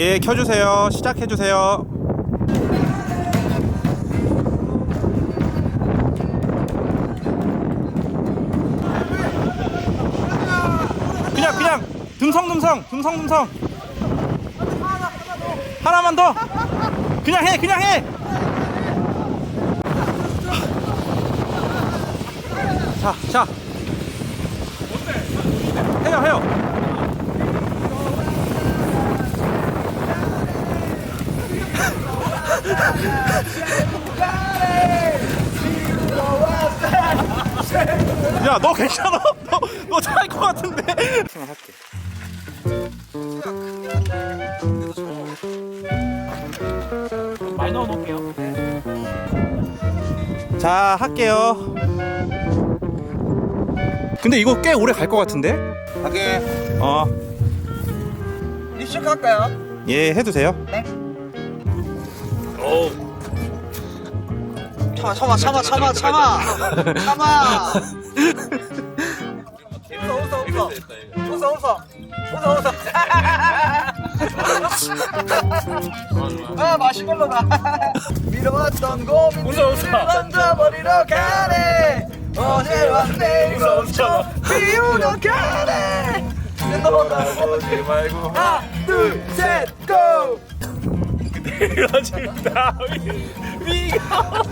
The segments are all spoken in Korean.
예, 켜주세요. 시작해주세요. 그냥, 그냥, 듬성듬성, 듬성듬성. 하나만 더. 그냥 해, 그냥 해. 자, 자. 해요, 해요. 야, 너 괜찮아? 너, 너잘것 같은데? 할게. 많이 넣어 놓을게요. 자, 할게요. 근데 이거 꽤 오래 갈 것 같은데? 하게 어, 립싱크 할까요? 예, 해도 돼요. 참아 참아 참아 참아 참아. 참아. 웃어 웃어 웃어. 웃어 웃어 웃어. 웃어 아 마시멜로다. 미뤄왔던 고민 웃어, 웃어. 던져버리러 가네. 어제와 내일 엄청 비우러 가네. 돌아보지 말고. 하나 둘셋고 이러진다. 위가.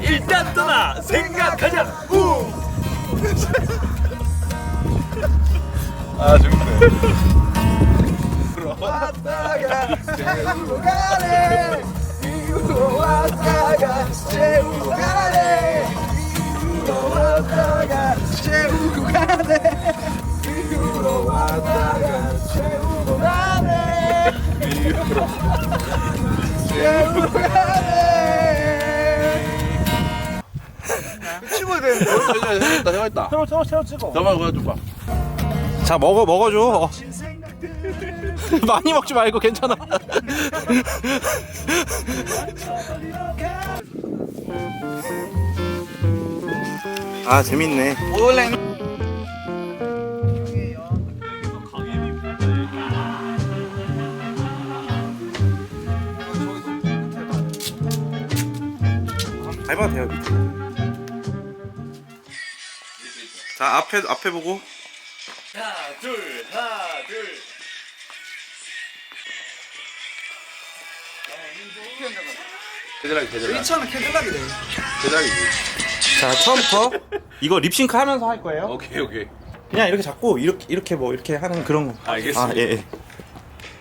일단 떠나 생각하자. 우. 아 재밌네 왔다가 세우고 가네 미국으로 왔다가 세우고 가네 미국으로 왔다가 세우고 가네 미국으로 왔다가 미국으로 세우고 가네 치고야 되는데 해봤다 해봤다 새로 새로 새로 찍어. 저만 그거 좀봐 자, 먹어, 먹어줘. 어. 많이 먹지 말고 괜찮아. 아, 재밌네. 원래 밟아도 돼요, 밑에. 자, 앞에, 앞에 보고. 하나 둘 하나 둘. 대단하게 대단하게 2천은 캐딜락이네 대단하게 자, 처음부터 이거 립싱크 하면서 할 거예요. 오케이 오케이 그냥 이렇게 잡고, 이렇게, 이렇게 뭐, 이렇게 하는 그런 거. 알겠습니다. 아, 예, 예.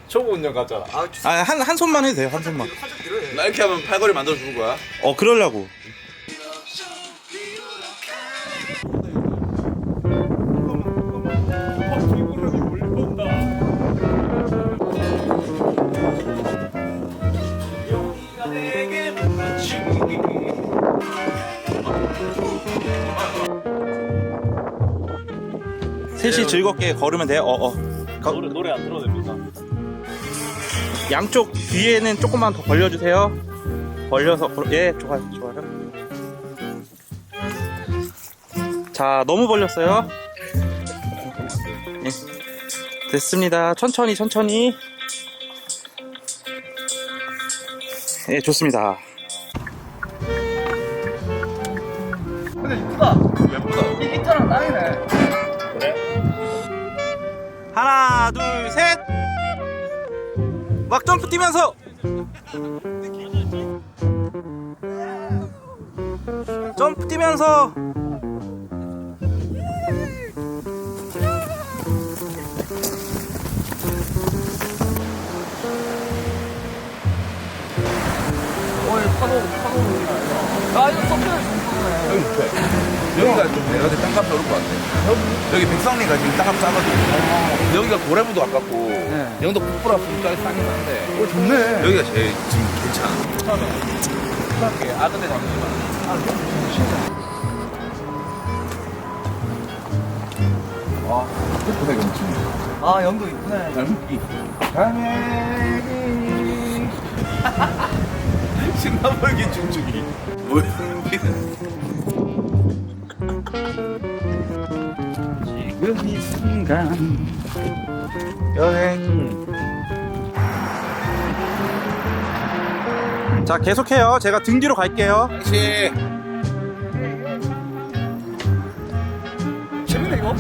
초보 운영 같잖아. 아, 한, 한 손만 해도 돼요, 한 손만. 나 이렇게 하면 팔걸이 만들어 주는 거야 어, 그러려고. 셋이 즐겁게 걸으면 돼요. 어, 어. 거- 노래 노래 안 들어도 됩니까? 양쪽 뒤에는 조금만 더 벌려주세요. 벌려서 걸- 예 좋아요 좋아요. 자 너무 벌렸어요. 예. 됐습니다. 천천히 천천히. 예 좋습니다. 근데 이쁘다 예쁘다 이 기타랑 땅이네 하나 둘 셋. 막 점프 뛰면서. 점프 뛰면서. 오이 파도 파도 아 이거 서핑을 여기 좋대 여기가 좀 내가 땅값이 오를 것 같아 여기 백성리가 지금 땅값 싸거든 여기가 고래무도 아깝고 영도 북부라 북부가 싸긴 한데 오 좋네 여기가 제일 지금 괜찮아 부탁해 아 근데 잠시만 코코색 엄청. 아 영도 이쁘네 닮기. 강해기. 신나물기 중중이. 뭐야? 지금 이 순간 여행. 자 계속해요 제가 등 뒤로 갈게요 당시. 재밌네 이거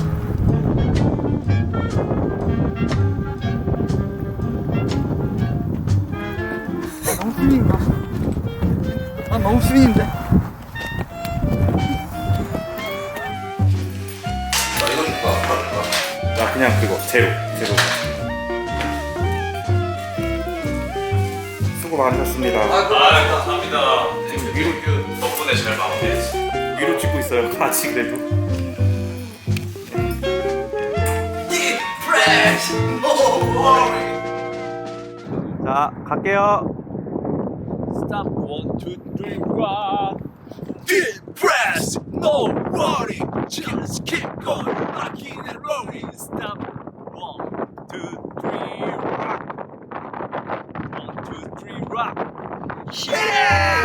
너무 스윙인가? 아 너무 스윙인데 그냥 그거 제로 제로. 수고 많으셨습니다. 아, 아 감사합니다. 그 위로 그 덕분에 잘 마무리했지 위로 찍고 있어요 같이 그래도. 자 갈게요. 스탑 원투 쓰리 4 depressed. No worry, just keep going. Rocking and rolling. Stop. One, two, three, rock. One, two, three, rock. Yeah!